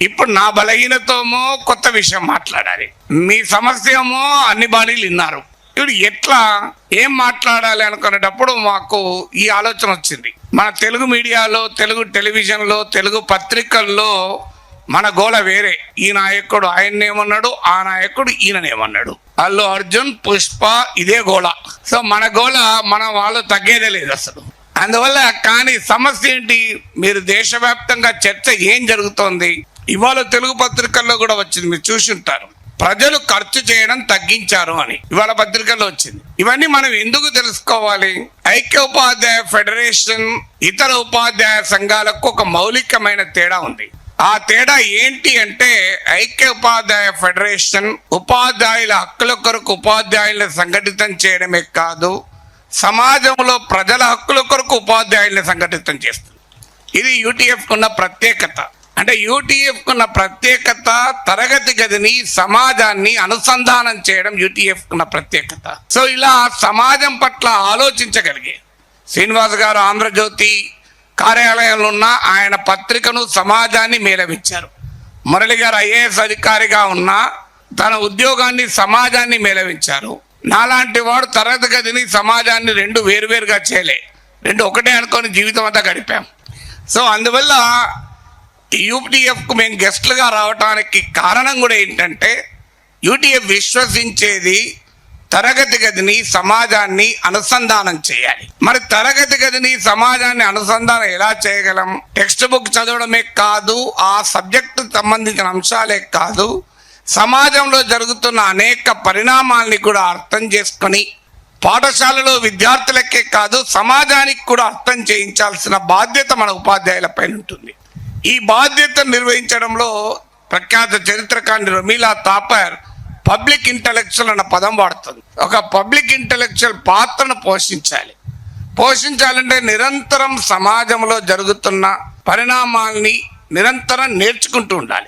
ఇప్పుడు నా బలహీనతోమో కొత్త విషయం మాట్లాడాలి. మీ సమస్య ఏమో అన్ని బాడీలు విన్నారు. ఇప్పుడు ఎట్లా ఏం మాట్లాడాలి అనుకునేటప్పుడు మాకు ఈ ఆలోచన వచ్చింది. మన తెలుగు మీడియాలో తెలుగు టెలివిజన్లో తెలుగు పత్రికల్లో మన గోల వేరే. ఈ నాయకుడు ఆయన్నేమన్నాడు ఆ నాయకుడు ఈయననేమన్నాడు అల్లు అర్జున్ పుష్ప ఇదే గోళ సో మన గోళ మన వాళ్ళు తగ్గేదే లేదు అసలు. అందువల్ల కానీ సమస్య ఏంటి? మీరు దేశవ్యాప్తంగా చర్చ ఏం జరుగుతోంది? ఇవాళ తెలుగు పత్రికల్లో కూడా వచ్చింది మీరు చూసి ఉంటారు. ప్రజలు ఖర్చు చేయడం తగ్గించారు అని ఇవాళ పత్రికల్లో వచ్చింది. ఇవన్నీ మనం ఎందుకు తెలుసుకోవాలి? ఐక్య ఉపాధ్యాయ ఫెడరేషన్ ఇతర ఉపాధ్యాయ సంఘాలకు ఒక మౌలికమైన తేడా ఉంది. ఆ తేడా ఏంటి అంటే ఐక్య ఉపాధ్యాయ ఫెడరేషన్ ఉపాధ్యాయుల హక్కుల కొరకు ఉపాధ్యాయులను సంఘటితం చేయడమే కాదు సమాజంలో ప్రజల హక్కుల కొరకు ఉపాధ్యాయుల్ని సంఘటితం చేస్తుంది. ఇది యూటీఎఫ్ ఉన్న ప్రత్యేకత. అంటే యూటీఎఫ్కు ఉన్న ప్రత్యేకత తరగతి గదిని సమాజాన్ని అనుసంధానం చేయడం యూటీఎఫ్కు ఉన్న ప్రత్యేకత. సో ఇలా సమాజం పట్ల ఆలోచించగలిగే శ్రీనివాస్ గారు ఆంధ్రజ్యోతి కార్యాలయంలో ఉన్న ఆయన పత్రికను సమాజాన్ని మేలవించారు మురళి గారు ఐఏఎస్ అధికారిగా ఉన్న తన ఉద్యోగాన్ని సమాజాన్ని మేలవించారు నాలాంటి వాడు తరగతి గదిని సమాజాన్ని రెండు వేరువేరుగా చేయలే. రెండు ఒకటే అనుకొని జీవితం అంతా గడిపాం. సో అందువల్ల యూపీఎఫ్కు మేము గెస్ట్లుగా రావడానికి కారణం కూడా ఏంటంటే యూటీఎఫ్ విశ్వసించేది తరగతి గదిని సమాజాన్ని అనుసంధానం చేయాలి. మరి తరగతి గదిని సమాజాన్ని అనుసంధానం ఎలా చేయగలం? టెక్స్ట్ బుక్ చదవడమే కాదు ఆ సబ్జెక్టు సంబంధించిన అంశాలే కాదు సమాజంలో జరుగుతున్న అనేక పరిణామాల్ని కూడా అర్థం చేసుకొని పాఠశాలలో విద్యార్థులకే కాదు సమాజానికి కూడా అర్థం చేయించాల్సిన బాధ్యత మన ఉపాధ్యాయులపైన ఉంటుంది. ఈ బాధ్యత నిర్వహించడంలో ప్రఖ్యాత చరిత్రకారుని రమీలా తాపర్ పబ్లిక్ ఇంటలెక్చువల్ అన్న పదం వాడుతుంది. ఒక పబ్లిక్ ఇంటలెక్చువల్ పాత్రను పోషించాలి. పోషించాలంటే నిరంతరం సమాజంలో జరుగుతున్న పరిణామాల్ని నిరంతరం నేర్చుకుంటూ ఉండాలి.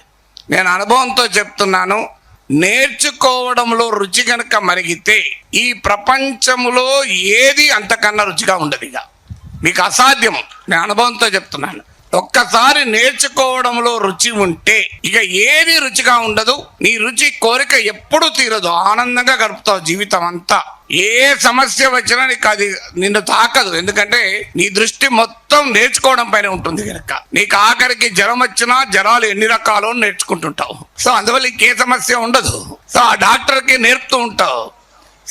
నేను అనుభవంతో చెప్తున్నాను నేర్చుకోవడంలో రుచి కనుక మరిగితే ఈ ప్రపంచంలో ఏది అంతకన్నా రుచిగా ఉండదు ఇక. మీకు అసాధ్యం నేను అనుభవంతో చెప్తున్నాను. ఒక్కసారి నేర్చుకోవడంలో రుచి ఉంటే ఇక ఏది రుచిగా ఉండదు నీ రుచి కోరిక ఎప్పుడు తీరదు ఆనందంగా గడుపుతావు జీవితం అంతా. ఏ సమస్య వచ్చినా నీకు అది నిన్ను తాకదు ఎందుకంటే నీ దృష్టి మొత్తం నేర్చుకోవడం పైన ఉంటుంది కనుక నీకు ఆఖరికి జ్వరం వచ్చినా జ్వరాలు ఎన్ని రకాలు నేర్చుకుంటుంటావు. సో అందువల్ల ఇంకే సమస్య ఉండదు. సో ఆ డాక్టర్కి నేర్పుతూ ఉంటావు.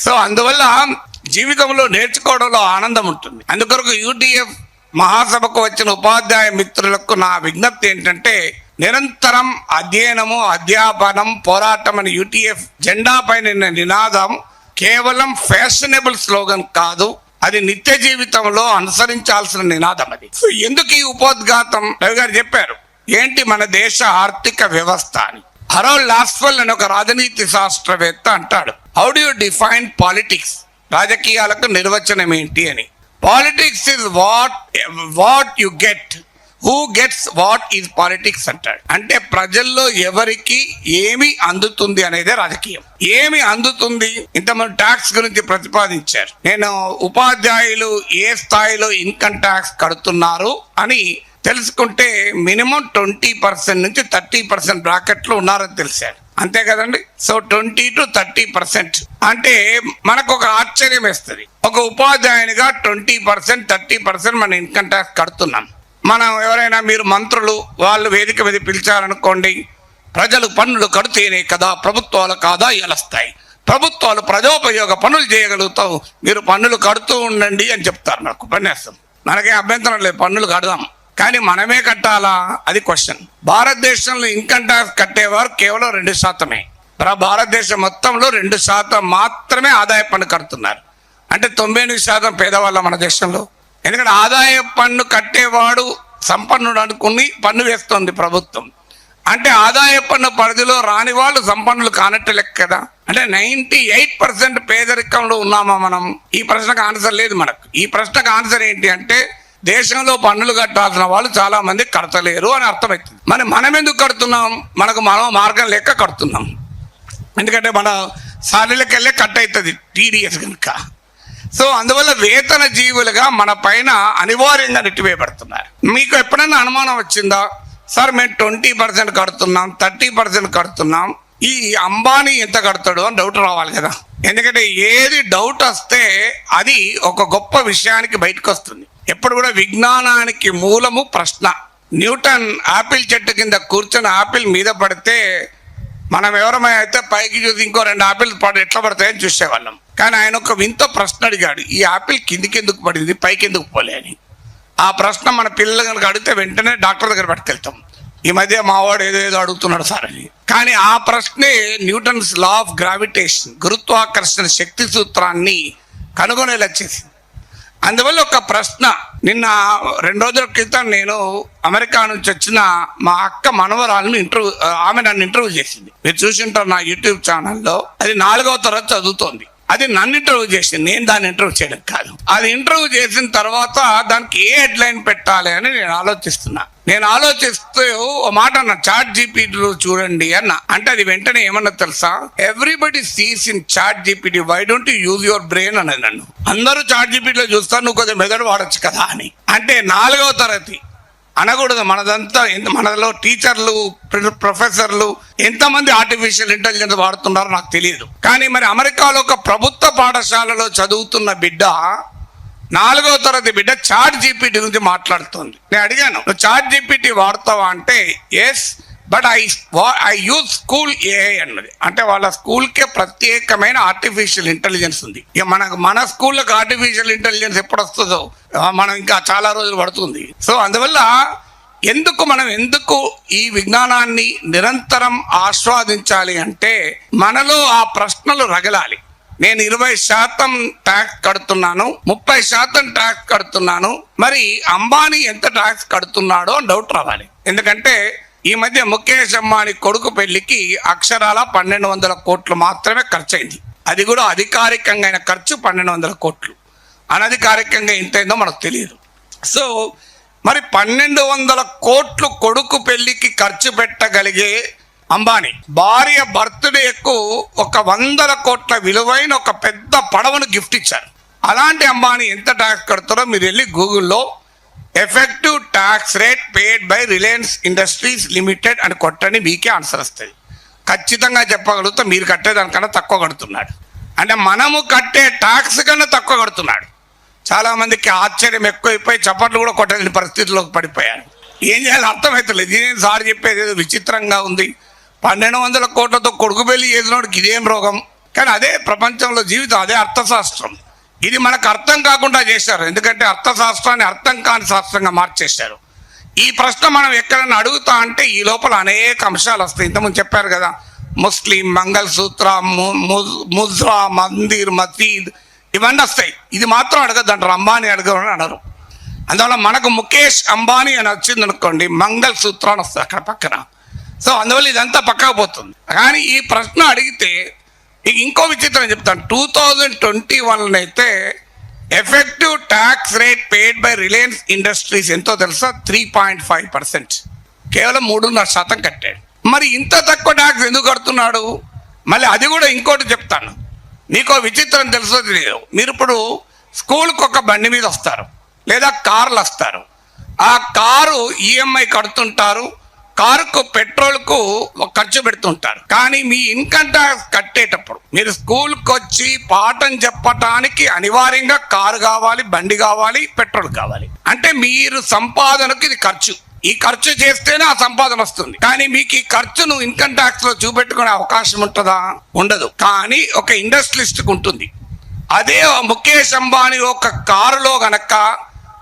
సో అందువల్ల జీవితంలో నేర్చుకోవడంలో ఆనందం ఉంటుంది. అందుకొరకు యూటీఎఫ్ మహాసభకు వచ్చిన ఉపాధ్యాయ మిత్రులకు నా విజ్ఞప్తి ఏంటంటే నిరంతరం అధ్యయనము అధ్యాపనం పోరాటం అని యూటీఎఫ్ జెండా పైన నినాదం కేవలం ఫ్యాషనబుల్ స్లోగన్ కాదు అది నిత్య జీవితంలో అనుసరించాల్సిన నినాదం అది. సో ఎందుకు ఈ ఉపోద్ఘాతం? రవి గారు చెప్పారు ఏంటి మన దేశ ఆర్థిక వ్యవస్థ అని. హరోల్ లాస్వెల్ అని ఒక రాజనీతి శాస్త్రవేత్త అంటాడు how do you define politics రాజకీయాలకు నిర్వచనం ఏంటి అని. Politics is what what you get who gets what is politics అంటాడు అంటే ప్రజల్లో ఎవరికి ఏమి అందుతుంది అనేదే రాజకీయం. ఏమి అందుతుంది? ఇంతమంది ట్యాక్స్ గురించి ప్రతిపాదించారు. నేను ఉపాధ్యాయులు ఏ స్థాయిలో ఇన్కమ్ ట్యాక్స్ కడుతున్నారు అని తెలుసుకుంటే మినిమం ట్వంటీ పర్సెంట్ నుంచి థర్టీ పర్సెంట్ బ్రాకెట్లో ఉన్నారని తెలిసాడు అంతే కదండి? So twenty to thirty percent అంటే మనకు ఒక ఆశ్చర్యం వేస్తుంది. ఒక ఉపాధ్యాయునిగా ట్వంటీ పర్సెంట్ థర్టీ పర్సెంట్ మన ఇన్కమ్ ట్యాక్స్ కడుతున్నాం. మనం ఎవరైనా మీరు మంత్రులు వాళ్ళు వేదిక మీద పిలిచారనుకోండి ప్రజలు పన్నులు కడితేనే కదా ప్రభుత్వాలకు ఆదాయాలు వస్తాయి ప్రభుత్వాలు ప్రజోపయోగ పనులు చేయగలుగుతావు. మీరు పన్నులు కడుతూ ఉండండి అని చెప్తారు నాకు ఉపన్యాసం. మనకే అభ్యంతరం లేదు పన్నులు కడదాం. కానీ మనమే కట్టాలా? అది క్వశ్చన్ భారతదేశంలో ఇన్కమ్ ట్యాక్స్ కట్టేవారు కేవలం రెండు శాతమే. భారతదేశం మొత్తంలో రెండు శాతం మాత్రమే ఆదాయ పన్ను కడుతున్నారు. అంటే తొంభై ఎనిమిది శాతం పేదవాళ్ళ మన దేశంలో. ఎందుకంటే ఆదాయ పన్ను కట్టేవాడు సంపన్నుడు అనుకుని పన్ను వేస్తుంది ప్రభుత్వం. అంటే ఆదాయ పన్ను పరిధిలో రాని వాళ్ళు సంపన్నులు కానట్టు లెక్క కదా. అంటే నైన్టీ ఎయిట్ పర్సెంట్ పేదరికంలో ఉన్నామా మనం? ఈ ప్రశ్నకు ఆన్సర్ లేదు మనకు. ఈ ప్రశ్నకు ఆన్సర్ ఏంటి అంటే దేశంలో పన్నులు కట్టాల్సిన వాళ్ళు చాలా మంది కడతలేరు అని అర్థమవుతుంది మరి మనం ఎందుకు కడుతున్నాం? మనకు మనం మార్గం లెక్క కడుతున్నాం. ఎందుకంటే మన సాలీలకు వెళ్ళే కట్ అవుతుంది టీడీఎస్ కనుక. సో అందువల్ల వేతన జీవులుగా మన పైన అనివార్యంగా నెట్టివేయబడుతున్నారు. మీకు ఎప్పుడైనా అనుమానం వచ్చిందా? సార్ మేము ట్వంటీ పర్సెంట్ కడుతున్నాం థర్టీ పర్సెంట్ కడుతున్నాం. ఈ అంబానీ ఎంత కడతాడు అని డౌట్ రావాలి కదా. ఎందుకంటే ఏది డౌట్ వస్తే అది ఒక గొప్ప విషయానికి బయటకు వస్తుంది ఎప్పుడు కూడా విజ్ఞానానికి మూలము ప్రశ్న. న్యూటన్ ఆపిల్ చెట్టు కింద కూర్చొని ఆపిల్ మీద పడితే మనం ఎవరమై అయితే పైకి చూసి ఇంకో రెండు ఆపిల్ పడి ఎట్లా పడతాయని చూసేవాళ్ళం. కానీ ఆయన ఒక వింత ప్రశ్న అడిగాడు ఈ ఆపిల్ కిందికెందుకు పడింది? పైకి ఎందుకు పోలే? అని. ఆ ప్రశ్న మన పిల్లలు కనుక అడిగితే వెంటనే డాక్టర్ దగ్గర పట్టుకెళ్తాం ఈ మధ్య మావాడు ఏదో ఏదో అడుగుతున్నాడు సార్ అని. కానీ ఆ ప్రశ్నే న్యూటన్స్ లా ఆఫ్ గ్రావిటేషన్ గురుత్వాకర్షణ శక్తి సూత్రాన్ని కనుగొనేలా చేసింది. అందువల్ల ఒక ప్రశ్న. నిన్న రెండు రోజుల క్రితం నేను అమెరికా నుంచి వచ్చిన మా అక్క మనవరాలను ఇంటర్వ్యూ ఆమె నన్ను ఇంటర్వ్యూ చేసింది. మీరు చూసింటారు నా యూట్యూబ్ ఛానల్లో. అది నాలుగవ తరగతి చదువుతోంది. అది నన్ను ఇంటర్వ్యూ చేసింది. నేను దాన్ని ఇంటర్వ్యూ చేయడం కాదు. అది ఇంటర్వ్యూ చేసిన తర్వాత దానికి ఏ హెడ్లైన్ పెట్టాలి అని నేను ఆలోచిస్తున్నా. నేను ఆలోచిస్తూ ఓ మాట అన్న చాట్ జీపీటీలో చూడండి అన్న. అంటే అది వెంటనే ఏమన్నా తెలుసా? Everybody sees in chat GPT. Why don't use your brain అనేది నన్ను. అందరూ చాట్ జీపీటీలో చూస్తారు. నువ్వు కొద్దిగా మెదడు వాడచ్చు కదా అని. అంటే నాలుగవ తరగతి. అనకూడదు. మనదంతా ఎంత మనలో టీచర్లు ప్రొఫెసర్లు ఎంతమంది ఆర్టిఫిషియల్ ఇంటెలిజెన్స్ వాడుతున్నారో నాకు తెలియదు. కానీ మరి అమెరికాలో ఒక ప్రభుత్వ పాఠశాలలో చదువుతున్న బిడ్డ నాలుగో తరగతి బిడ్డ చాట్ జీపీటీ గురించి మాట్లాడుతుంది. నేను అడిగాను చాట్ జీపీటీ వాడతావా? అంటే yes but I I use school AI అన్నది. అంటే వాళ్ళ స్కూల్కే ప్రత్యేకమైన ఆర్టిఫిషియల్ ఇంటెలిజెన్స్ ఉంది. ఇక మనకు మన స్కూళ్ళకి ఆర్టిఫిషియల్ ఇంటెలిజెన్స్ ఎప్పుడు వస్తుందో మనం ఇంకా చాలా రోజులు పడుతుంది. సో అందువల్ల ఎందుకు మనం ఎందుకు ఈ విజ్ఞానాన్ని నిరంతరం ఆస్వాదించాలి అంటే మనలో ఆ ప్రశ్నలు రగలాలి. నేను ఇరవై శాతం ట్యాక్స్ కడుతున్నాను ముప్పై శాతం ట్యాక్స్ కడుతున్నాను మరి అంబానీ ఎంత ట్యాక్స్ కడుతున్నాడో డౌట్ రావాలి. ఎందుకంటే ఈ మధ్య ముఖేష్ అంబానీ కొడుకు పెళ్ళికి అక్షరాల పన్నెండు వందల కోట్లు మాత్రమే ఖర్చయింది. అది కూడా అధికారికంగా అయిన ఖర్చు పన్నెండు వందల కోట్లు. అనధికారికంగా ఎంతైందో మనకు తెలియదు. సో మరి పన్నెండు వందల కోట్లు కొడుకు పెళ్ళికి ఖర్చు పెట్టగలిగే అంబానీ భార్య బర్త్డేకు ఒక వందల కోట్ల విలువైన ఒక పెద్ద పడవను గిఫ్ట్ ఇచ్చారు. అలాంటి అంబానీ ఎంత ట్యాక్స్ కడతారో మీరు వెళ్ళి గూగుల్లో effective tax rate paid by Reliance Industries Limited అని కొట్టని మీకే ఆన్సర్ వస్తుంది ఖచ్చితంగా చెప్పగలుగుతా మీరు కట్టేదానికన్నా తక్కువ కడుతున్నాడు. అంటే మనము కట్టే ట్యాక్స్ కన్నా తక్కువ కడుతున్నాడు. చాలామందికి ఆశ్చర్యం ఎక్కువైపోయి చప్పట్లు కూడా కొట్టలేని పరిస్థితిలోకి పడిపోయారు. ఏం చేయాలి అర్థమవుతలేదు ఇదేం సార్ చెప్పేది ఏదో విచిత్రంగా ఉంది. పన్నెండు వందల కోట్లతో కొడుకు పెళ్ళి చేసినోడికి ఇదేం రోగం? కానీ అదే ప్రపంచంలో జీవితం అదే అర్థశాస్త్రం. ఇది మనకు అర్థం కాకుండా చేశారు. ఎందుకంటే అర్థశాస్త్రాన్ని అర్థం కాని శాస్త్రంగా మార్చేశారు. ఈ ప్రశ్న మనం ఎక్కడైనా అడుగుతా అంటే ఈ లోపల అనేక అంశాలు వస్తాయి. ఇంతకుముందు చెప్పారు కదా ముస్లిం మంగళసూత్ర ము- ము- ముజ్రా మందిర్ మసీద్ ఇవన్నీ వస్తాయి. ఇది మాత్రం అడగద్దు అంటారు అంబానీ అడగని అనరు. అందువల్ల మనకు ముఖేష్ అంబానీ అని వచ్చింది అనుకోండి మంగళ సూత్ర అని వస్తుంది అక్కడ పక్కన. సో అందువల్ల ఇదంతా పక్కకు పోతుంది. కానీ ఈ ప్రశ్న అడిగితే ఇంకో విచిత్రం చెప్తాను. టూ థౌజండ్ ట్వంటీ వన్ అయితే effective tax rate paid by Reliance Industries ఎంతో తెలుసా? త్రీ పాయింట్ ఫైవ్ పర్సెంట్ కేవలం మూడున్నర శాతం కట్టాడు. మరి ఇంత తక్కువ ట్యాక్స్ ఎందుకు కడుతున్నాడు? మళ్ళీ అది కూడా ఇంకోటి చెప్తాను. మీకు విచిత్రం తెలుసో తెలియదు. మీరు ఇప్పుడు స్కూల్కి ఒక బండి మీద వస్తారు. లేదా కార్లు వస్తారు. ఆ కారు ఈఎంఐ కడుతుంటారు. కారుకు పెట్రోల్కు ఒక ఖర్చు పెడుతుంటారు. కానీ మీ ఇన్కమ్ ట్యాక్స్ కట్టేటప్పుడు మీరు స్కూల్కి వచ్చి పాఠం చెప్పటానికి అనివార్యంగా కారు కావాలి బండి కావాలి పెట్రోల్ కావాలి. అంటే మీరు సంపాదనకు ఇది ఖర్చు. ఈ ఖర్చు చేస్తేనే ఆ సంపాదన వస్తుంది. కానీ మీకు ఈ ఖర్చును ఇన్కమ్ ట్యాక్స్లో చూపెట్టుకునే అవకాశం ఉంటుందా? ఉండదు. కానీ ఒక ఇండస్ట్రియలిస్ట్ ఉంటుంది. అదే ముఖేష్ అంబానీ ఒక కారులో గనక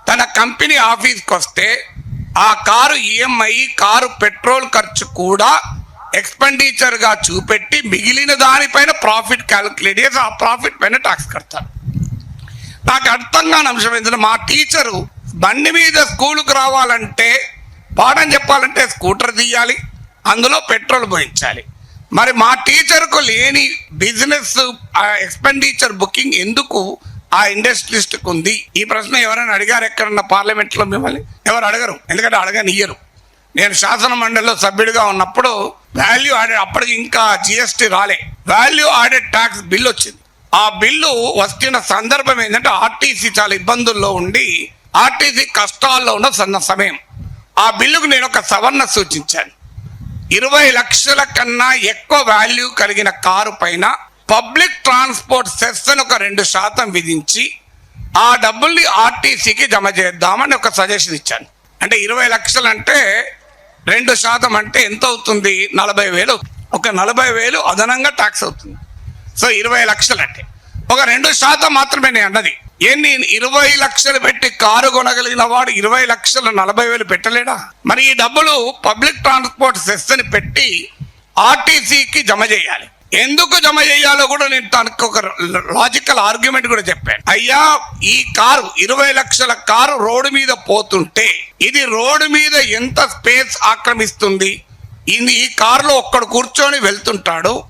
తన కంపెనీ ఆఫీస్కి వస్తే ఆ కారు ఈఎంఐ కారు పెట్రోల్ ఖర్చు కూడా ఎక్స్పెండిచర్గా చూపెట్టి మిగిలిన దానిపైన ప్రాఫిట్ క్యాలిక్యులేట్ చేసి ఆ ప్రాఫిట్ పైన ట్యాక్స్ కడతారు. నాకు అర్థం కాని అంశం ఏంటంటే మా టీచరు బండి మీద స్కూలుకు రావాలంటే పాఠం చెప్పాలంటే స్కూటర్ తీయాలి అందులో పెట్రోల్ పోయించాలి. మరి మా టీచర్కు లేని బిజినెస్ ఎక్స్పెండిచర్ బుకింగ్ ఎందుకు? ఆ ఇండస్ట్రియలిస్ట్కి ఉంది ఈ ప్రశ్న ఎవరైనా అడిగారు ఎక్కడన్నా పార్లమెంట్లో మిమ్మల్ని? ఎవరు అడగరు. ఎందుకంటే అడగనియ్యరు నేను శాసన మండలిలో సభ్యుడిగా ఉన్నప్పుడు వాల్యూ ఆడెడ్ అప్పటికి ఇంకా జిఎస్టీ రాలే. వాల్యూ ఆడెడ్ ట్యాక్స్ బిల్ వచ్చింది. ఆ బిల్లు వస్తున్న సందర్భం ఏంటంటే ఆర్టీసీ చాలా ఇబ్బందుల్లో ఉండి ఆర్టీసీ కష్టాల్లో ఉన్న సన్న సమయం. ఆ బిల్లుకు నేను ఒక సవరణ సూచించాను. ఇరవై లక్షల కన్నా ఎక్కువ వాల్యూ కలిగిన కారు పైన పబ్లిక్ ట్రాన్స్పోర్ట్ సెస్ అని ఒక రెండు శాతం విధించి ఆ డబ్బుల్ని ఆర్టీసీకి జమ చేద్దామని ఒక సజెషన్ ఇచ్చాను. అంటే ఇరవై లక్షలు అంటే రెండు శాతం అంటే ఎంత అవుతుంది? నలభై వేలు. ఒక నలభై వేలు అదనంగా ట్యాక్స్ అవుతుంది. సో ఇరవై లక్షలు అంటే ఒక రెండు శాతం మాత్రమే నేను అన్నది. ఏంటి ఇరవై లక్షలు పెట్టి కారు కొనగలిగిన వాడు ఇరవై లక్షలు నలభై వేలు పెట్టలేడా? మరి ఈ డబ్బులు పబ్లిక్ ట్రాన్స్పోర్ట్ సెస్ అని పెట్టి ఆర్టీసీకి జమ చేయాలి. ఎందుకు జమ చేయాలో కూడా నేను తనకు ఒక లాజికల్ ఆర్గ్యుమెంట్ కూడా చెప్పాను. అయ్యా ఈ కారు ఇరవై లక్షల కారు రోడ్డు మీద పోతుంటే ఇది రోడ్డు మీద ఎంత స్పేస్ ఆక్రమిస్తుంది? ఇది ఈ కారులో ఒక్కడు కూర్చొని వెళ్తుంటాడు.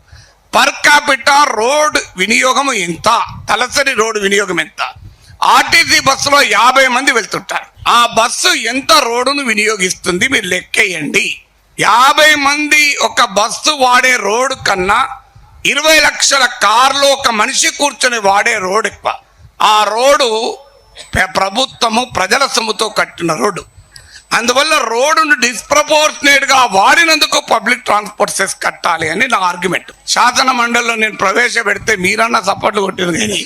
పర్ క్యాపిటా రోడ్ వినియోగం ఎంత? తలసరి రోడ్డు వినియోగం ఎంత? ఆర్టీసీ బస్సులో యాభై మంది వెళ్తుంటారు. ఆ బస్సు ఎంత రోడ్డును వినియోగిస్తుంది? మీరు లెక్కేయండి. యాభై మంది ఒక బస్సు వాడే రోడ్డు కన్నా ఇరవై లక్షల కార్లో ఒక మనిషి కూర్చొని వాడే రోడ్ ఎక్కువ. ఆ రోడ్డు ప్రభుత్వము ప్రజల సొమ్ముతో కట్టిన రోడ్డు. అందువల్ల రోడ్డును డిస్ప్రపోర్షనేట్గా వాడినందుకు పబ్లిక్ ట్రాన్స్పోర్ట్ సెస్ కట్టాలి అని నా ఆర్గ్యుమెంట్ శాసన మండలిలో నేను ప్రవేశపెడితే మీరన్నా సపోర్ట్లు కొట్టింది కానీ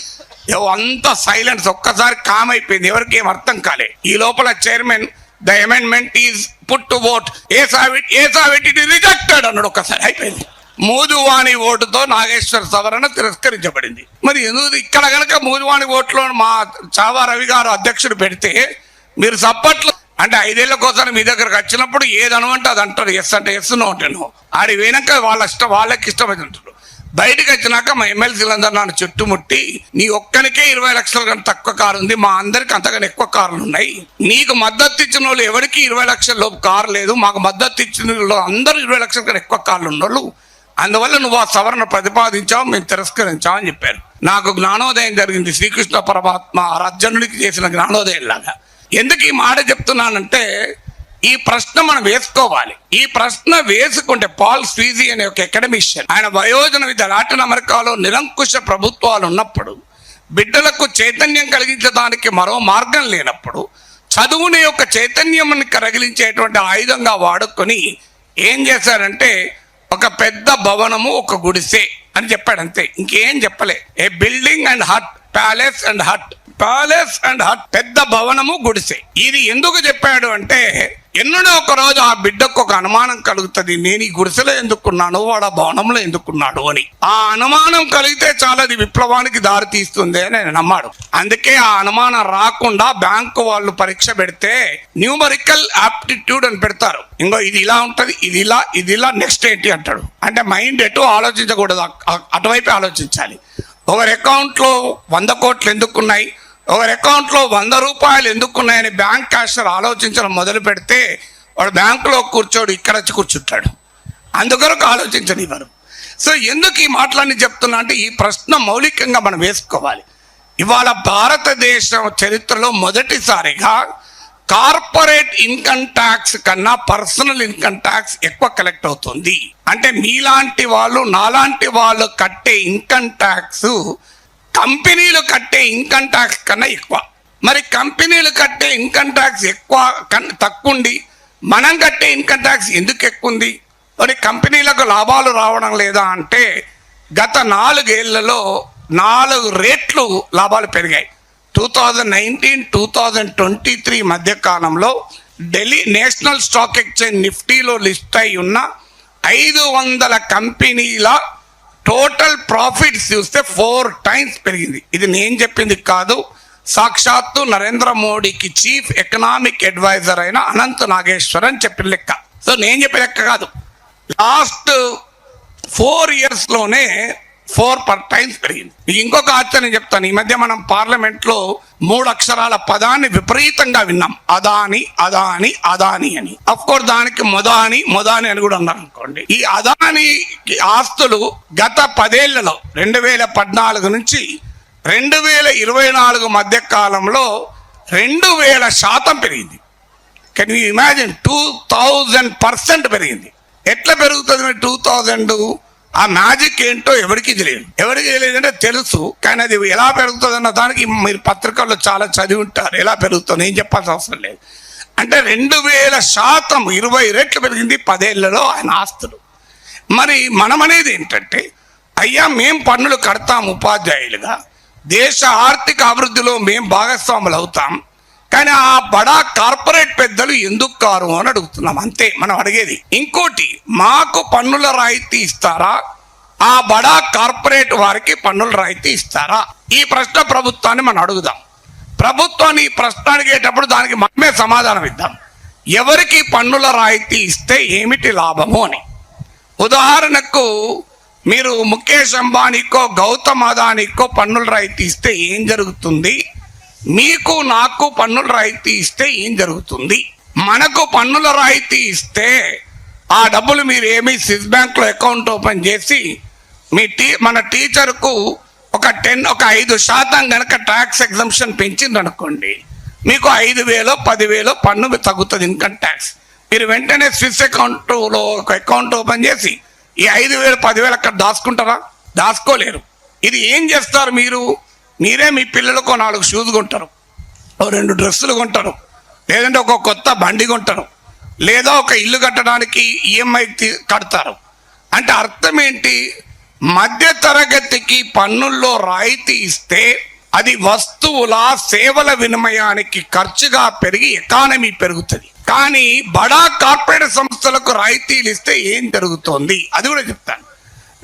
ఏవో అంత సైలెన్స్ ఒక్కసారి కామ్ అయిపోయింది. ఎవరికి ఏం అర్థం కాలే. ఈ లోపల chairman the amendment is put to vote ayes have it ayes have it ఇది రిజెక్టెడ్ అన్నాడు ఒక్కసారి. అయిపోయింది. మోదువాణి ఓటుతో నాగేశ్వర సవరణ తిరస్కరించబడింది. మరి ఎందుకు ఇక్కడ కనుక మోదువాణి ఓట్లో మా చావా రవి గారు అధ్యక్షుడు పెడితే మీరు సప్పట్లో అంటే ఐదేళ్ళ కోసం మీ దగ్గరకు వచ్చినప్పుడు ఏది అనమంటే అది అంటారు. ఎస్ అంటే ఎస్ నో అంటే నో. ఆడి పోయినాక వాళ్ళ ఇష్టం వాళ్ళకి ఇష్టమైతే అంటారు. బయటకు వచ్చినాక మా ఎమ్మెల్సీలందరూ నన్ను చుట్టుముట్టి నీ ఒక్కనికే ఇరవై లక్షల కన్నా తక్కువ కారు ఉంది. మా అందరికి అంతకన్నా ఎక్కువ కార్లు ఉన్నాయి. నీకు మద్దతు ఇచ్చిన వాళ్ళు ఎవరికి ఇరవై లక్షల లోపు కారు లేదు. మాకు మద్దతు ఇచ్చిన వాళ్ళు అందరూ ఇరవై లక్షల కన్నా ఎక్కువ కార్లు ఉన్నోళ్ళు. అందువల్ల నువ్వు ఆ సవరణ ప్రతిపాదించావు మేము తిరస్కరించావు అని చెప్పారు. నాకు జ్ఞానోదయం జరిగింది. శ్రీకృష్ణ పరమాత్మ అర్జునుడికి చేసిన జ్ఞానోదయం లాగా. ఎందుకు ఈ మాట చెప్తున్నానంటే ఈ ప్రశ్న మనం వేసుకోవాలి. ఈ ప్రశ్న వేసుకుంటే పాల్ స్వీజీ అనే ఒక అకాడమిషియన్ ఆయన వయోజన విద్య లాటిన్ అమెరికాలో నిరంకుశ ప్రభుత్వాలు ఉన్నప్పుడు బిడ్డలకు చైతన్యం కలిగించడానికి మరో మార్గం లేనప్పుడు చదువుని యొక్క చైతన్యం కరగిలించేటువంటి ఆయుధంగా వాడుకొని ఏం చేశారంటే ఒక పెద్ద భవనము ఒక గుడిసె అని చెప్పాడు అంతే ఇంకేం చెప్పలే. A building and hut palace and hut palace and hut పెద్ద భవనము గుడిసె. ఇది ఎందుకు చెప్పాడు అంటే ఎన్నడో ఒక రోజు ఆ బిడ్డకు ఒక అనుమానం కలుగుతుంది. నేను ఈ గుడిసెలో ఎందుకున్నాను? వాడు ఆ భవనంలో ఎందుకున్నాడు అని. ఆ అనుమానం కలిగితే చాలా అది విప్లవానికి దారి తీస్తుంది అని నేను నమ్మాడు. అందుకే ఆ అనుమానం రాకుండా బ్యాంకు వాళ్ళు పరీక్ష పెడితే న్యూమరికల్ ఆప్టిట్యూడ్ అని పెడతారు. ఇంకో ఇది ఇలా ఉంటది ఇది ఇలా ఇది ఇలా నెక్స్ట్ ఏంటి అంటాడు. అంటే మైండ్ ఎటు ఆలోచించకూడదు అటువైపే ఆలోచించాలి. ఒకరి అకౌంట్లో వంద కోట్లు ఎందుకున్నాయి? ఒకరి అకౌంట్లో వంద రూపాయలు ఎందుకున్నాయని బ్యాంక్ క్యాషర్ ఆలోచించడం మొదలు పెడితే వాడు బ్యాంకులో కూర్చోడు ఇక్కడ వచ్చి కూర్చుంటాడు. అందుకొరకు ఆలోచించనివ్వరు సో ఎందుకు ఈ మాటలన్నీ చెప్తున్నా అంటే ఈ ప్రశ్న మౌలికంగా మనం వేసుకోవాలి. ఇవాళ భారతదేశం చరిత్రలో మొదటిసారిగా కార్పొరేట్ ఇన్కమ్ ట్యాక్స్ కన్నా పర్సనల్ ఇన్కమ్ ట్యాక్స్ ఎక్కువ కలెక్ట్ అవుతుంది. అంటే మీలాంటి వాళ్ళు నాలాంటి వాళ్ళు కట్టే ఇన్కమ్ ట్యాక్స్ కంపెనీలు కట్టే ఇన్కమ్ ట్యాక్స్ కన్నా ఎక్కువ. మరి కంపెనీలు కట్టే ఇన్కమ్ ట్యాక్స్ ఎక్కువ తక్కువ ఉండి మనం కట్టే ఇన్కమ్ ట్యాక్స్ ఎందుకు ఎక్కువ ఉంది మరి కంపెనీలకు లాభాలు రావడం లేదా అంటే గత నాలుగేళ్ళలో నాలుగు రేట్లు లాభాలు పెరిగాయి. Two thousand nineteen two thousand twenty three మధ్య కాలంలో ఢిల్లీ నేషనల్ స్టాక్ ఎక్స్చేంజ్ నిఫ్టీలో లిస్ట్ అయి ఉన్న ఐదు వందల కంపెనీల టోటల్ ప్రాఫిట్స్ చూస్తే ఫోర్ టైమ్స్ పెరిగింది. ఇది నేను చెప్పింది కాదు. సాక్షాత్తు నరేంద్ర మోడీకి చీఫ్ ఎకనామిక్ అడ్వైజర్ అయిన అనంత్ నాగేశ్వరన్ అని చెప్పిన లెక్క. సో నేను చెప్పిన లెక్క కాదు. లాస్ట్ ఫోర్ ఇయర్స్లోనే ఫోర్ పర్ టైమ్స్ పెరిగింది. ఇంకొక ఆశ్చర్యం చెప్తాను. ఈ మధ్య మనం పార్లమెంట్లో మూడు అక్షరాల పదాన్ని విపరీతంగా విన్నాం. అదాని అదాని అదాని అని. అఫ్ కోర్స్ దానికి మొదాని మొదాని అని కూడా అన్నారు అనుకోండి. ఈ అదాని ఆస్తులు గత పదేళ్ళలో రెండు వేల పద్నాలుగు నుంచి రెండు వేల ఇరవై నాలుగు మధ్య కాలంలో రెండు వేల శాతం పెరిగింది. Can you imagine two thousand percent పెరిగింది. ఎట్లా పెరుగుతుంది టూ థౌజండ్ ఆ మ్యాజిక్ ఏంటో ఎవరికి తెలియదు. ఎవరికి తెలియదంటే తెలుసు కానీ అది ఎలా పెరుగుతుందన్న దానికి మీరు పత్రికల్లో చాలా చదివి ఉంటారు. ఎలా పెరుగుతుంది ఏం చెప్పాల్సిన అవసరం లేదు. అంటే రెండు వేల శాతం ఇరవై రెట్లు పెరిగింది పదేళ్ళలో ఆయన ఆస్తులు. మరి మనం అనేది ఏంటంటే అయ్యా మేం పన్నులు కడతాం ఉపాధ్యాయులుగా దేశ ఆర్థిక అభివృద్ధిలో మేం భాగస్వాములు అవుతాం కానీ ఆ బడా కార్పొరేట్ పెద్దలు ఎందుకు కారు అని అడుగుతున్నాం. అంతే మనం అడిగేది. ఇంకోటి మాకు పన్నుల రాయితీ ఇస్తారా? ఆ బడా కార్పొరేట్ వారికి పన్నుల రాయితీ ఇస్తారా? ఈ ప్రశ్న ప్రభుత్వాన్ని మనం అడుగుదాం. ప్రభుత్వాన్ని ఈ ప్రశ్న అడిగేటప్పుడు దానికి మనమే సమాధానం ఇద్దాం. ఎవరికి పన్నుల రాయితీ ఇస్తే ఏమిటి లాభము అని. ఉదాహరణకు మీరు ముఖేష్ అంబానీకో గౌతమ్ అదానీకో పన్నుల రాయితీ ఇస్తే ఏం జరుగుతుంది? మీకు నాకు పన్నుల రాయితీ ఇస్తే ఏం జరుగుతుంది? మనకు పన్నుల రాయితీ ఇస్తే ఆ డబ్బులు మీరు ఏమి స్విస్ బ్యాంక్లో అకౌంట్ ఓపెన్ చేసి మీ టీ మన టీచర్కు ఒక టెన్ ఒక ఐదు శాతం కనుక ట్యాక్స్ ఎగ్జంప్షన్ పెంచింది అనుకోండి మీకు ఐదు వేలో పదివేలో పన్ను తగ్గుతుంది ఇన్కమ్ ట్యాక్స్. మీరు వెంటనే స్విస్ అకౌంట్లో ఒక అకౌంట్ ఓపెన్ చేసి ఈ ఐదు వేలు పదివేలు అక్కడ దాచుకుంటారా? దాచుకోలేరు. ఇది ఏం చేస్తారు మీరు? మీరే మీ పిల్లలకు నాలుగు షూస్ కొంటారు. ఓ రెండు డ్రెస్సులు కొంటారు. లేదంటే ఒక కొత్త బండి కొంటారు. లేదా ఒక ఇల్లు కట్టడానికి ఈఎంఐ కడతారు. అంటే అర్థం ఏంటి? మధ్య తరగతికి పన్నుల్లో రాయితీ ఇస్తే అది వస్తువుల సేవల వినిమయానికి ఖర్చుగా పెరిగి ఎకానమీ పెరుగుతుంది. కానీ బడా కార్పొరేట్ సంస్థలకు రాయితీలు ఇస్తే ఏం జరుగుతోంది? అది కూడా చెప్తాను.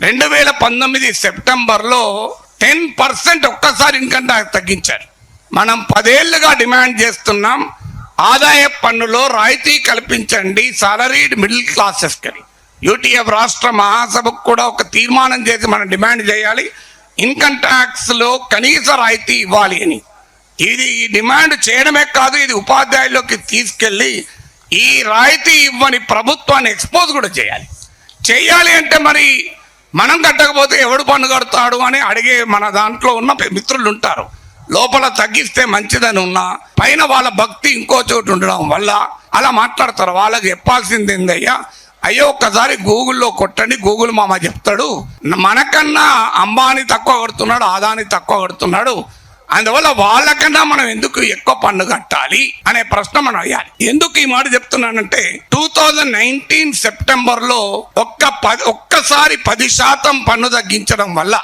రెండు వేల పంతొమ్మిది సెప్టెంబర్లో టెన్ పర్సెంట్ ఒక్కసారి ఇన్కమ్ ట్యాక్స్ తగ్గించారు. మనం పదేళ్ళుగా డిమాండ్ చేస్తున్నాం. ఆదాయ పన్నులో రాయితీ కల్పించండి. సాలరీడ్ మిడిల్ క్లాసెస్కి యూటీఎఫ్ రాష్ట్ర మహాసభకు కూడా ఒక తీర్మానం చేసి మనం డిమాండ్ చేయాలి. ఇన్కమ్ ట్యాక్స్లో కనీస రాయితీ ఇవ్వాలి అని. ఇది ఈ డిమాండ్ చేయడమే కాదు ఇది ఉపాధ్యాయుల్లోకి తీసుకెళ్ళి ఈ రాయితీ ఇవ్వని ప్రభుత్వాన్ని ఎక్స్పోజ్ కూడా చేయాలి. చేయాలి అంటే మరి మనం కట్టకపోతే ఎవడు పన్ను కడతాడు అని అడిగే మన దాంట్లో ఉన్న మిత్రులు ఉంటారు. లోపల తగ్గిస్తే మంచిదని ఉన్నా పైన వాళ్ళ భక్తి ఇంకో చోటు ఉండడం వల్ల అలా మాట్లాడతారు. వాళ్ళకి చెప్పాల్సింది ఏందయ్యా అయ్యో ఒక్కసారి గూగుల్లో కొట్టండి గూగుల్ మామ చెప్తాడు. మనకన్నా అంబానీ తక్కువ కడుతున్నాడు ఆదాని తక్కువ కడుతున్నాడు. అందువల్ల వాళ్ళకన్నా మనం ఎందుకు ఎక్కువ పన్ను కట్టాలి అనే ప్రశ్న మనం అయ్యాలి ఎందుకు ఈ మాట చెప్తున్నానంటే టూ థౌజండ్ నైన్టీన్ సెప్టెంబర్లో ఒక్క పది ఒక్కసారి పది శాతం పన్ను తగ్గించడం వల్ల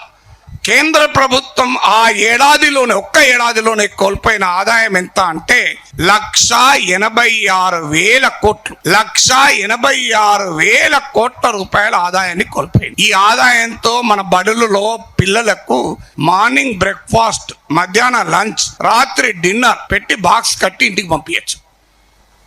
కేంద్ర ప్రభుత్వం ఆ ఏడాదిలోనే ఒక్క ఏడాదిలోనే కోల్పోయిన ఆదాయం ఎంత అంటే లక్ష ఎనభై ఆరు వేల కోట్లు. లక్ష ఎనభై ఆరు వేల కోట్ల రూపాయల ఆదాయాన్ని కోల్పోయింది. ఈ ఆదాయంతో మన బడులలో పిల్లలకు మార్నింగ్ బ్రేక్ఫాస్ట్ మధ్యాహ్న లంచ్ రాత్రి డిన్నర్ పెట్టి బాక్స్ కట్టి ఇంటికి పంపించచ్చు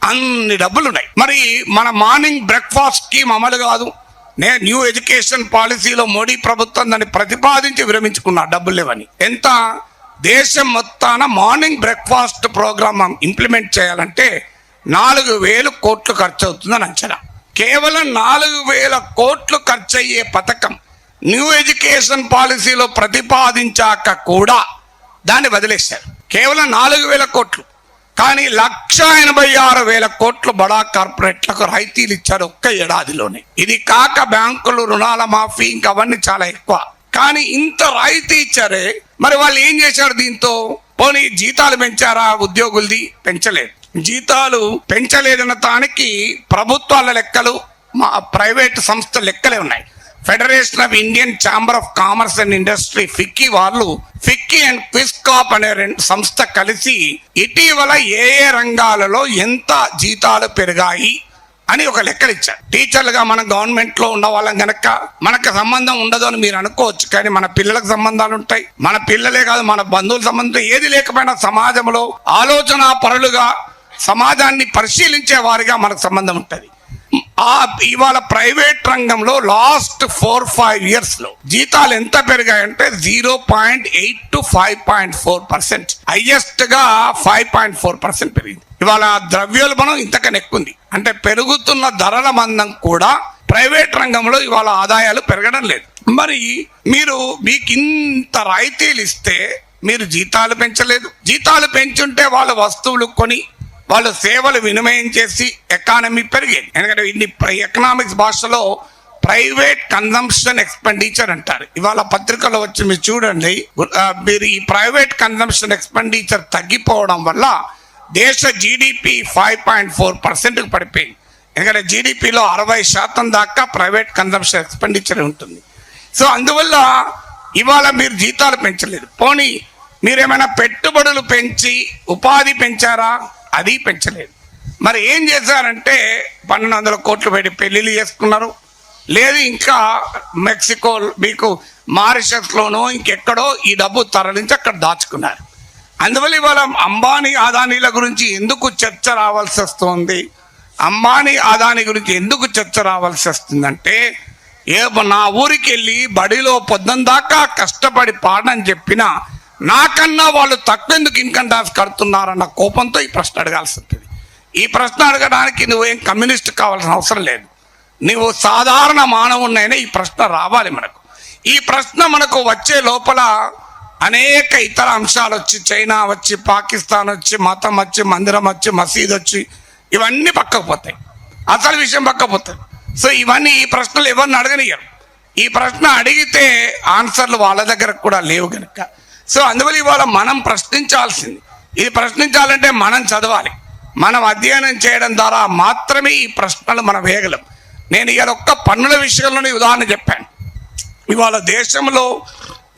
అన్ని డబ్బులు ఉన్నాయి మరి మన మార్నింగ్ బ్రేక్ఫాస్ట్కి స్కీమ్ కాదు. నేను న్యూ ఎడ్యుకేషన్ పాలసీలో మోడీ ప్రభుత్వం దాన్ని ప్రతిపాదించి విరమించుకున్న డబ్బులు లేవని. ఎంత? దేశం మొత్తాన మార్నింగ్ బ్రేక్ఫాస్ట్ ప్రోగ్రామ్ ఇంప్లిమెంట్ చేయాలంటే నాలుగు వేలు కోట్లు ఖర్చు అవుతుందని అంచనా. కేవలం నాలుగు వేల కోట్లు ఖర్చు అయ్యే పథకం న్యూ ఎడ్యుకేషన్ పాలసీలో ప్రతిపాదించాక కూడా దాన్ని వదిలేశారు. కేవలం నాలుగు వేల కోట్లు. కానీ లక్ష ఎనభై ఆరు వేల కోట్లు బడా కార్పొరేట్లకు రాయితీలు ఇచ్చారు ఒక్క ఏడాదిలోనే. ఇది కాక బ్యాంకులు రుణాల మాఫీ ఇంకా అవన్నీ చాలా ఎక్కువ. కానీ ఇంత రాయితీ ఇచ్చారే మరి వాళ్ళు ఏం చేశారు దీంతో? పోనీ జీతాలు పెంచారా ఉద్యోగులది? పెంచలేదు. జీతాలు పెంచలేదన్న దానికి ప్రభుత్వాల లెక్కలు మా ప్రైవేట్ సంస్థ లెక్కలే ఉన్నాయి. Federation of Indian chamber of commerce and industry FICCI వాళ్ళు ఫిక్కీ అండ్ క్విస్కాప్ అనే రెండు సంస్థ కలిసి ఇటీవల ఏ ఏ రంగాలలో ఎంత జీతాలు పెరిగాయి అని ఒక లెక్కలు ఇచ్చారు. టీచర్లుగా మన గవర్నమెంట్లో ఉన్న వాళ్ళం కనుక మనకు సంబంధం ఉండదు అని మీరు అనుకోవచ్చు కానీ మన పిల్లలకు సంబంధాలు ఉంటాయి. మన పిల్లలే కాదు మన బంధువుల సంబంధం ఏది లేకపోయినా సమాజంలో ఆలోచన పరులుగా సమాజాన్ని పరిశీలించే వారిగా మనకు సంబంధం ఉంటుంది. ఆ ఇవాళ ప్రైవేట్ రంగంలో లాస్ట్ ఫోర్ ఫైవ్ ఇయర్స్లో జీతాలు ఎంత పెరిగాయంటే zero point eight to five point four percent. హైయెస్ట్గా five point four percent పెరిగింది. ఇవాళ ద్రవ్యోల్బణం ఇంతకన్నా ఎక్కువ ఉంది అంటే పెరుగుతున్న ధరల మందం కూడా ప్రైవేట్ రంగంలో ఇవాళ ఆదాయాలు పెరగడం లేదు. మరి మీరు మీకు ఇంత రాయితీలు ఇస్తే మీరు జీతాలు పెంచలేదు. జీతాలు పెంచుంటే వాళ్ళ వస్తువులు కొని వాళ్ళు సేవలు వినిమయం చేసి ఎకానమీ పెరిగేది. ఎందుకంటే ఇన్ని ఎకనామిక్స్ భాషలో ప్రైవేట్ కన్జంప్షన్ ఎక్స్పెండిచర్ అంటారు. ఇవాళ పత్రికలో వచ్చి మీరు చూడండి మీరు ఈ ప్రైవేట్ కన్జంప్షన్ ఎక్స్పెండిచర్ తగ్గిపోవడం వల్ల దేశ జీడిపి ఫైవ్ పాయింట్ ఫోర్ పర్సెంట్కి పడిపోయింది. ఎందుకంటే జీడిపిలో అరవై శాతం దాకా ప్రైవేట్ కన్సంప్షన్ ఎక్స్పెండిచర్ ఉంటుంది. సో అందువల్ల ఇవాళ మీరు జీతాలు పెంచలేదు. పోనీ మీరేమైనా పెట్టుబడులు పెంచి ఉపాధి పెంచారా? అది పెంచలేదు. మరి ఏం చేశారంటే పన్నెండు వందల కోట్లు పెట్టి పెళ్ళిళ్ళు చేసుకున్నారు. లేదు ఇంకా మెక్సికో మీకు మారిషస్లోనో ఇంకెక్కడో ఈ డబ్బు తరలించి అక్కడ దాచుకున్నారు. అందువల్ల ఇవాళ అంబానీ అదానీల గురించి ఎందుకు చర్చ రావాల్సి వస్తుంది? అంబానీ అదానీ గురించి ఎందుకు చర్చ రావాల్సి వస్తుందంటే ఏ నా ఊరికి వెళ్ళి బడిలో పొద్దున దాకా కష్టపడి పాడని చెప్పినా నాకన్నా వాళ్ళు తక్కువ ఎందుకు ఇన్కమ్ ట్యాక్స్ కడుతున్నారన్న కోపంతో ఈ ప్రశ్న అడగాల్సి ఉంటుంది ఈ ప్రశ్న అడగడానికి నువ్వేం కమ్యూనిస్ట్ కావాల్సిన అవసరం లేదు. నువ్వు సాధారణ మానవున్నైనా ఈ ప్రశ్న రావాలి మనకు. ఈ ప్రశ్న మనకు వచ్చే లోపల అనేక ఇతర అంశాలు వచ్చి చైనా వచ్చి పాకిస్తాన్ వచ్చి మతం వచ్చి మందిరం వచ్చి మసీద్ వచ్చి ఇవన్నీ పక్కకు పోతాయి. అసలు విషయం పక్కకు పోతాయి. సో ఇవన్నీ ఈ ప్రశ్నలు ఎవరిని అడగనియరు ఈ ప్రశ్న అడిగితే ఆన్సర్లు వాళ్ళ దగ్గర కూడా లేవు కనుక సో అందువల్ల ఇవాళ మనం ప్రశ్నించాల్సింది. ఇది ప్రశ్నించాలంటే మనం చదవాలి. మనం అధ్యయనం చేయడం ద్వారా మాత్రమే ఈ ప్రశ్నలు మనం వేయగలం. నేను ఇవాళ ఒక్క పన్నుల విషయంలోనే ఉదాహరణ చెప్పాను. ఇవాళ దేశంలో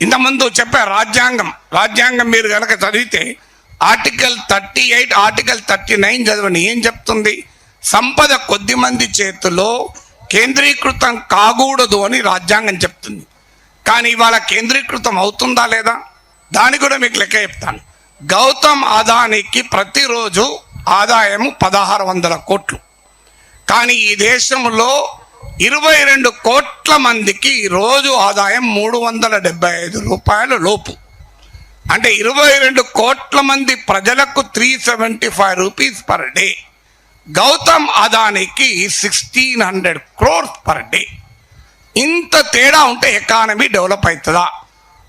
ఇంతకుముందు చెప్పా రాజ్యాంగం. రాజ్యాంగం మీరు కనుక చదివితే article thirty eight article thirty nine చదవండి. ఏం చెప్తుంది? సంపద కొద్ది మంది చేతిలో కేంద్రీకృతం కాకూడదు అని రాజ్యాంగం చెప్తుంది. కానీ ఇవాళ కేంద్రీకృతం అవుతుందా లేదా? దాని కూడా మీకు లెక్క చెప్తాను. గౌతమ్ అదానికి ప్రతిరోజు ఆదాయం పదహారు వందల కోట్లు. కానీ ఈ దేశంలో ఇరవై రెండు కోట్ల మందికి రోజు ఆదాయం మూడు వందల డెబ్బై ఐదు రూపాయల లోపు. అంటే ఇరవై రెండు కోట్ల మంది ప్రజలకు three seventy five rupees per day Gautam అదానికి sixteen hundred crores per day ఇంత తేడా ఉంటే ఎకానమీ డెవలప్ అవుతుందా?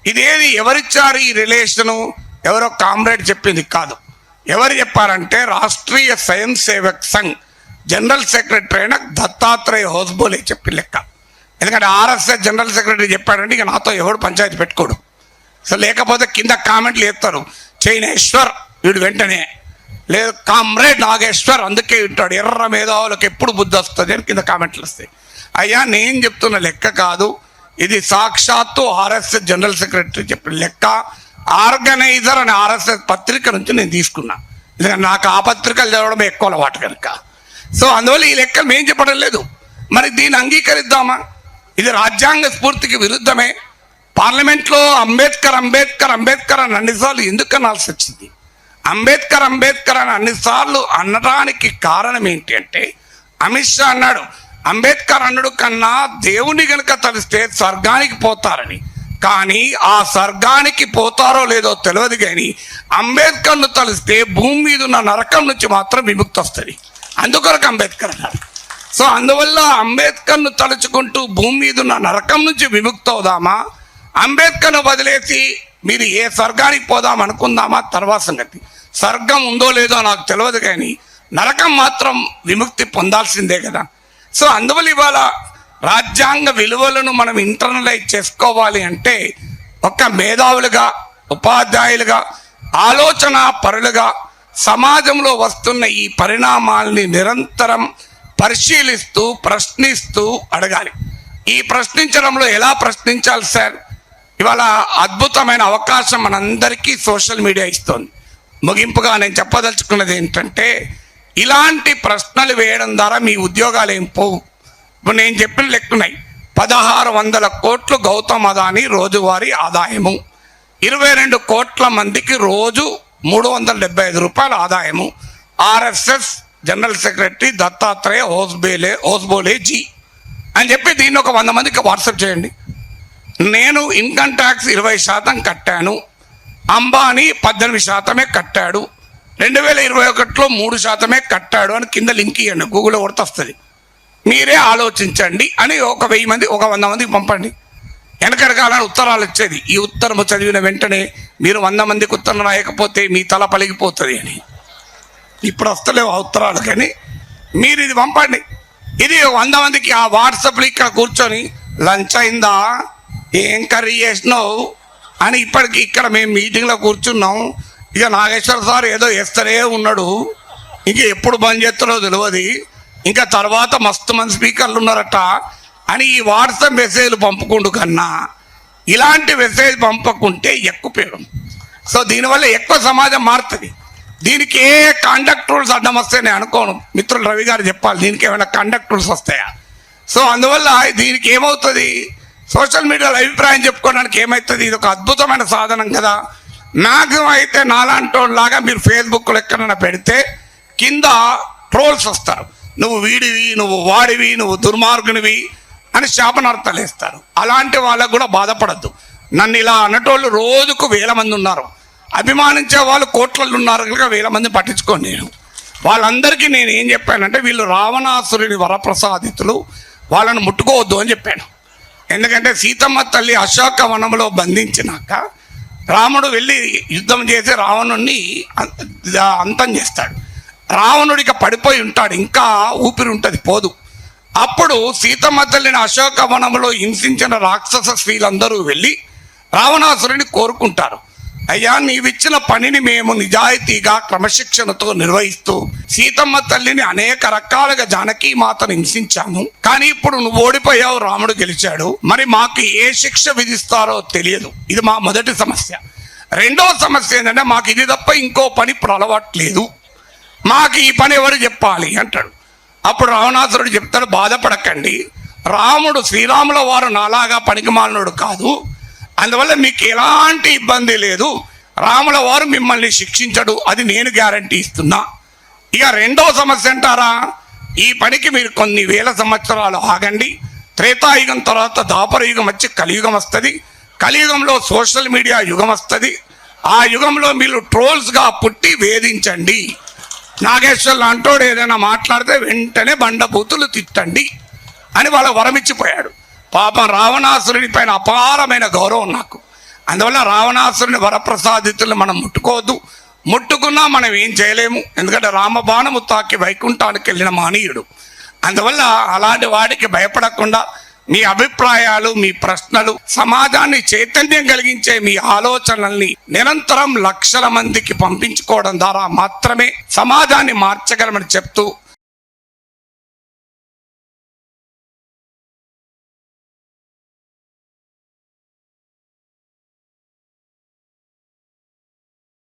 ఇదేది? ఎవరిచ్చారు ఈ రిలేషను? ఎవరో కామ్రేడ్ చెప్పింది కాదు. ఎవరు చెప్పారంటే రాష్ట్రీయ స్వయం సేవక్ సంఘ్ జనరల్ సెక్రటరీ అయిన దత్తాత్రేయ హోస్బోలే చెప్పి లెక్క. ఎందుకంటే ఆర్ఎస్ఎస్ జనరల్ సెక్రటరీ చెప్పాడంటే ఇక నాతో ఎవడు పంచాయతీ పెట్టుకోడు. సో లేకపోతే కింద కామెంట్లు చేస్తారు. చైనేశ్వర్ వీడు వెంటనే. లేదు కామ్రేడ్ నాగేశ్వర్ అందుకే వింటాడు. ఎర్ర మేధావులకు ఎప్పుడు బుద్ధి వస్తుంది అని కింద కామెంట్లు వస్తాయి. అయ్యా నేను చెప్తున్న లెక్క కాదు. ఇది సాక్షాత్తు ఆర్ఎస్ఎస్ జనరల్ సెక్రటరీ చెప్పిన లెక్క. ఆర్గనైజర్ అనే ఆర్ఎస్ఎస్ పత్రిక నుంచి నేను తీసుకున్నా. ఎందుకంటే నాకు ఆ పత్రికలు చదవడం ఎక్కువ అలవాటు కనుక. సో అందువల్ల ఈ లెక్కలు మేము చెప్పడం లేదు. మరి దీన్ని అంగీకరిద్దామా? ఇది రాజ్యాంగ స్ఫూర్తికి విరుద్ధమే. పార్లమెంట్లో అంబేద్కర్ అంబేద్కర్ అంబేద్కర్ అని అన్నిసార్లు ఎందుకు అనాల్సి వచ్చింది? అంబేద్కర్ అంబేద్కర్ అని అన్నిసార్లు అనడానికి కారణం ఏంటి అంటే అమిత్ షా అన్నాడు అంబేద్కర్ అన్నడు కన్నా దేవుని గనుక తలిస్తే స్వర్గానికి పోతారని. కానీ ఆ స్వర్గానికి పోతారో లేదో తెలియదు కానీ అంబేద్కర్ను తలిస్తే భూమి మీద ఉన్న నరకం నుంచి మాత్రం విముక్తి వస్తుంది అందుకొరకు అంబేద్కర్ అన్నారు సో అందువల్ల అంబేద్కర్ను తలుచుకుంటూ భూమి మీద ఉన్న నరకం నుంచి విముక్తి అవుదామా అంబేద్కర్ను వదిలేసి మీరు ఏ స్వర్గానికి పోదాం అనుకుందామా? తర్వాత సంగతి. స్వర్గం ఉందో లేదో నాకు తెలియదు కానీ నరకం మాత్రం విముక్తి పొందాల్సిందే కదా. సో అందువల్ల ఇవాళ రాజ్యాంగ విలువలను మనం ఇంటర్నలైజ్ చేసుకోవాలి అంటే ఒక మేధావులుగా ఉపాధ్యాయులుగా ఆలోచన పరులుగా సమాజంలో వస్తున్న ఈ పరిణామాల్ని నిరంతరం పరిశీలిస్తూ ప్రశ్నిస్తూ అడగాలి. ఈ ప్రశ్నించడంలో ఎలా ప్రశ్నించాలి సార్? ఇవాళ అద్భుతమైన అవకాశం మనందరికీ సోషల్ మీడియా ఇస్తోంది. ముగింపుగా నేను చెప్పదలుచుకున్నది ఏంటంటే ఇలాంటి ప్రశ్నలు వేయడం ద్వారా మీ ఉద్యోగాలు ఏం పోవు. ఇప్పుడు నేను చెప్పిన లెక్కున్నాయి. పదహారు వందల కోట్లు గౌతమ్ అదాని రోజువారీ ఆదాయము. ఇరవై రెండు కోట్ల మందికి రోజు మూడు వందల డెబ్బై ఐదు రూపాయల ఆదాయము. RSS general secretary Dattatreya Hosabale Hosabale ji. అని చెప్పి దీన్ని ఒక వంద మందికి వాట్సాప్ చేయండి. నేను ఇన్కమ్ ట్యాక్స్ ఇరవై శాతం కట్టాను. అంబానీ పద్దెనిమిది శాతమే కట్టాడు. రెండు వేల ఇరవై ఒకటిలో మూడు శాతమే కట్టాడు అని కింద లింక్ ఇవ్వండి గూగుల్లో కొడితే వస్తుంది. మీరే ఆలోచించండి అని ఒక వెయ్యి మంది ఒక వంద మందికి పంపండి. వెనకరకాలని ఉత్తరాలు వచ్చేది ఈ ఉత్తరం చదివిన వెంటనే మీరు వంద మందికి ఉత్తరం రాయకపోతే మీ తల పలిగిపోతుంది అని. ఇప్పుడు వస్తలేవు ఆ ఉత్తరాలు కానీ మీరు ఇది పంపండి. ఇది వంద మందికి ఆ వాట్సాప్లో ఇక్కడ కూర్చొని లంచ్ అయిందా? ఏం కర్రీ చేసినావు? అని ఇప్పటికి ఇక్కడ మేము మీటింగ్లో కూర్చున్నాం. ఇక నాగేశ్వర సార్ ఏదో వేస్తూనే ఉన్నాడు. ఇంక ఎప్పుడు బంద్ చేస్తారో తెలియదు ఇంకా తర్వాత మస్తు మంది స్పీకర్లు ఉన్నారట. అని ఈ వాట్సాప్ మెసేజ్లు పంపుకుండు కన్నా ఇలాంటి మెసేజ్ పంపకుంటే ఎక్కువ పేరు. సో దీనివల్ల ఎక్కువ సమాజం మారుతుంది. దీనికి ఏ కాండక్ట్ రూల్స్ అడ్డం వస్తే నేను అనుకోను. మిత్రులు రవి గారు చెప్పాలి దీనికి ఏమైనా కాండక్ట్ రూల్స్ వస్తాయా? సో అందువల్ల దీనికి ఏమవుతుంది? సోషల్ మీడియాలో అభిప్రాయం చెప్పుకోవడానికి ఏమవుతుంది ఇది ఒక అద్భుతమైన సాధనం కదా. నాకు అయితే నాలాంటోళ్ళలాగా లాగా మీరు ఫేస్బుక్లో ఎక్కడైనా పెడితే కింద ట్రోల్స్ వస్తారు. నువ్వు వీడివి నువ్వు వాడివి నువ్వు దుర్మార్గునివి అని శాపనార్థాలు వేస్తారు. అలాంటి వాళ్ళకు కూడా బాధపడద్దు. నన్ను ఇలా అన్నటోళ్ళు రోజుకు వేల మంది ఉన్నారు. అభిమానించే వాళ్ళు కోట్లలో ఉన్నారు కనుక వేల మంది పట్టించుకోండి నేను. వాళ్ళందరికీ నేను ఏం చెప్పానంటే వీళ్ళు రావణాసురుని వరప్రసాదితులు వాళ్ళని ముట్టుకోవద్దు అని చెప్పాను. ఎందుకంటే సీతమ్మ తల్లి అశోక వనంలో బంధించినాక రాముడు వెళ్ళి యుద్ధం చేసి రావణుణ్ణి అంతం చేస్తాడు. రావణుడికి పడిపోయి ఉంటాడు. ఇంకా ఊపిరి ఉంటుంది పోదు. అప్పుడు సీతమ్మ తల్లిని అశోక వనంలో హింసించిన రాక్షస స్త్రీలందరూ వెళ్ళి రావణాసురుని కోరుకుంటారు. అయ్యా నీవిచ్చిన పనిని మేము నిజాయితీగా క్రమశిక్షణతో నిర్వహిస్తూ సీతమ్మ తల్లిని అనేక రకాలుగా జానకీ మాతను హింసించాము. కానీ ఇప్పుడు నువ్వు ఓడిపోయావు రాముడు గెలిచాడు. మరి మాకు ఏ శిక్ష విధిస్తారో తెలియదు. ఇది మా మొదటి సమస్య. రెండో సమస్య ఏంటంటే మాకు ఇది తప్ప ఇంకో పని ఇప్పుడు అలవాట్లేదు. మాకు ఈ పని ఎవరు చెప్పాలి అంటాడు. అప్పుడు రావణాసురుడు చెప్తాడు బాధపడకండి. రాముడు శ్రీరాముల వారు నాలాగా పనికిమాలినోడు కాదు. అందువల్ల మీకు ఎలాంటి ఇబ్బంది లేదు. రాముల వారు మిమ్మల్ని శిక్షించడు. అది నేను గ్యారంటీ ఇస్తున్నా. ఇక రెండో సమస్య అంటారా? ఈ పనికి మీరు కొన్ని వేల సంవత్సరాలు ఆగండి. త్రేతాయుగం తర్వాత దాపర యుగం వచ్చి కలియుగం వస్తుంది. కలియుగంలో సోషల్ మీడియా యుగం వస్తుంది. ఆ యుగంలో మీరు ట్రోల్స్గా పుట్టి వేధించండి. నాగేశ్వర్లు అంటోడు ఏదైనా మాట్లాడితే వెంటనే బండబూతులు తిట్టండి అని వాళ్ళ వరమిచ్చిపోయాడు. పాపం రావణాసురుడి పైన అపారమైన గౌరవం నాకు. అందువల్ల రావణాసురుని వరప్రసాదితులను మనం ముట్టుకోవద్దు. ముట్టుకున్నా మనం ఏం చేయలేము. ఎందుకంటే రామబాణము తాకి వైకుంఠానికి వెళ్ళిన మానీయుడు. అందువల్ల అలాంటి వాడికి భయపడకుండా మీ అభిప్రాయాలు మీ ప్రశ్నలు సమాజాన్ని చైతన్యం కలిగించే మీ ఆలోచనల్ని నిరంతరం లక్షల మందికి పంపించుకోవడం ద్వారా మాత్రమే సమాజాన్ని మార్చగలమని చెప్తూ